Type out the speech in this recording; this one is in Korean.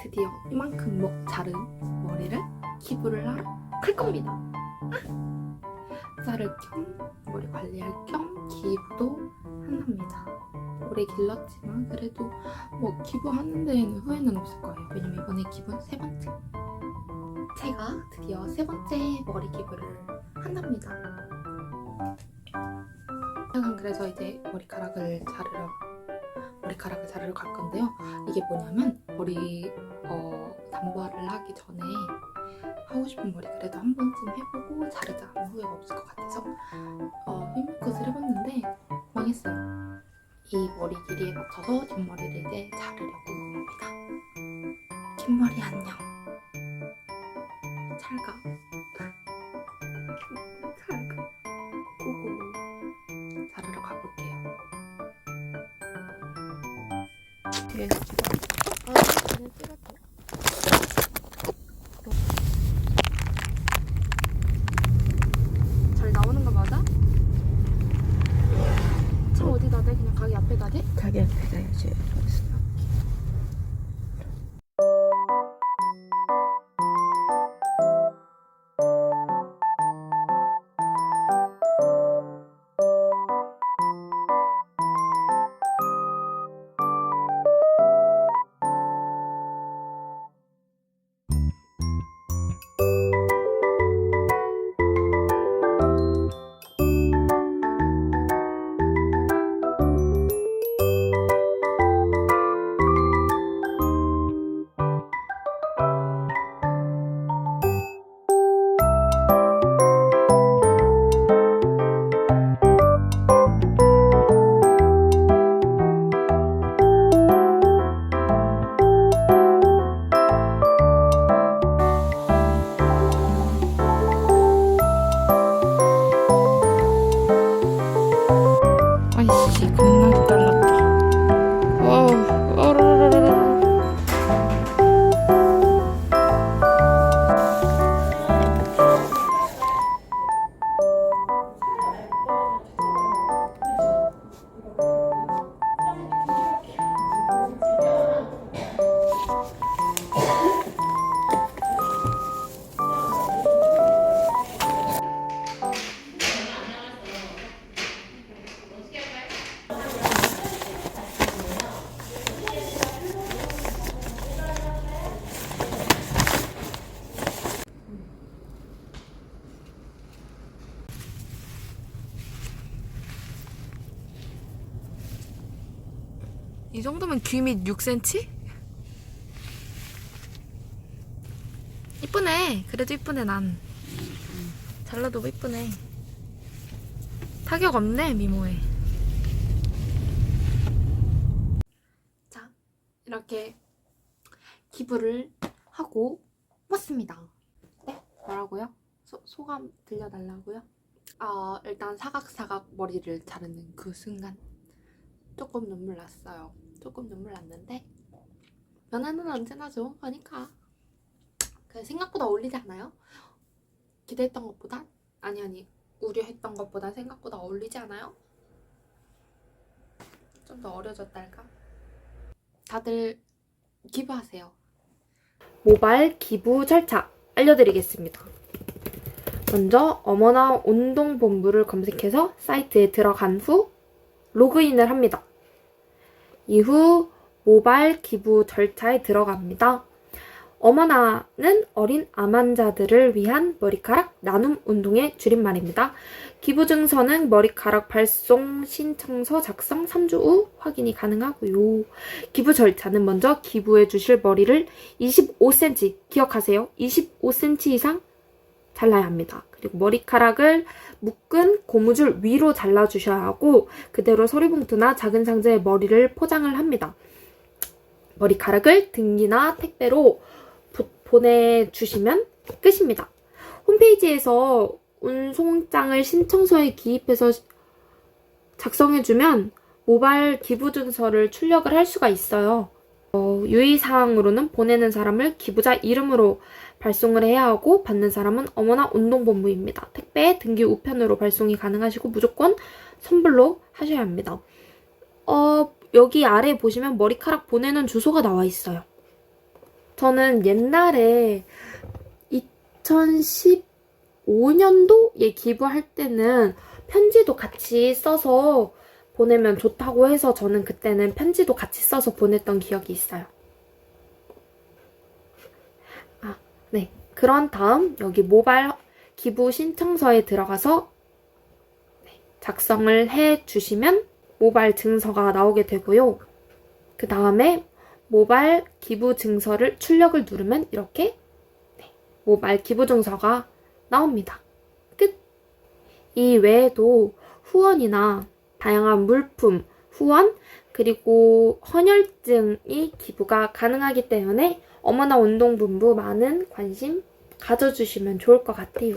드디어 이만큼 뭐 자른 머리를 기부를 하러 갈 겁니다. 아! 자를 겸 머리 관리할 겸 기부도 한답니다. 오래 길렀지만 그래도 뭐 기부하는 데에는 후회는 없을 거예요. 왜냐면 이번에 기부는 세 번째. 제가 드디어 세 번째 머리 기부를 한답니다. 그래서 이제 머리카락을 자르러 머리카락을 자르러 갈 건데요. 이게 뭐냐면 머리 어, 단발을 하기 전에 하고 싶은 머리 그래도 한 번쯤 해보고 자르자 하면 후회가 없을 것 같아서 어, 휘물컷을 해봤는데 망했어요. 이 머리 길이에 맞춰서 뒷머리를 이제 자르려고 합니다. 긴 머리 안녕. 잘가. 잘가. 뒤에서 기다려. 아, 그냥 찍었 아 이 정도면 귀 밑 6cm? 이쁘네. 그래도 이쁘네 난. 잘라도 이쁘네. 타격 없네 미모에. 자 이렇게 기부를 하고 왔습니다. 네 뭐라고요? 소, 소감 들려달라고요? 아 일단 사각사각 머리를 자르는 그 순간 조금 눈물 났어요. 조금 눈물 났는데 연애는 언제나 좋은 거니까 그 생각보다 어울리지 않아요? 기대했던 것보다 아니 아니 우려했던 것보다 생각보다 어울리지 않아요? 좀 더 어려졌달까? 다들 기부하세요. 모발 기부 절차 알려드리겠습니다. 먼저 어머나 운동본부를 검색해서 사이트에 들어간 후 로그인을 합니다. 이후 모발 기부 절차에 들어갑니다. 어머나는 어린 암 환자들을 위한 머리카락 나눔 운동의 줄임말입니다. 기부 증서는 머리카락 발송 신청서 작성 3주 후 확인이 가능하고요. 기부 절차는 먼저 기부해 주실 머리를 25cm 기억하세요. 25cm 이상 잘라야 합니다. 그리고 머리카락을 묶은 고무줄 위로 잘라주셔야 하고 그대로 서리봉투나 작은 상자에 머리를 포장을 합니다. 머리카락을 등기나 택배로 보- 보내주시면 끝입니다. 홈페이지에서 운송장을 신청서에 기입해서 작성해주면 모발 기부 증서를 출력을 할 수가 있어요. 어, 유의사항으로는 보내는 사람을 기부자 이름으로 발송을 해야 하고 받는 사람은 어머나 운동본부입니다. 택배 등기 우편으로 발송이 가능하시고 무조건 선불로 하셔야 합니다. 어, 여기 아래 보시면 머리카락 보내는 주소가 나와 있어요. 저는 옛날에 2015년도에 기부할 때는 편지도 같이 써서 보내면 좋다고 해서 저는 그때는 편지도 같이 써서 보냈던 기억이 있어요. 아, 네. 그런 다음 여기 모바일 기부 신청서에 들어가서 네, 작성을 해 주시면 모바일 증서가 나오게 되고요. 그 다음에 모바일 기부 증서를 출력을 누르면 이렇게 네, 모바일 기부 증서가 나옵니다. 끝. 이 외에도 후원이나 다양한 물품, 후원, 그리고 헌혈증이 기부가 가능하기 때문에 어머나 운동본부 많은 관심 가져주시면 좋을 것 같아요.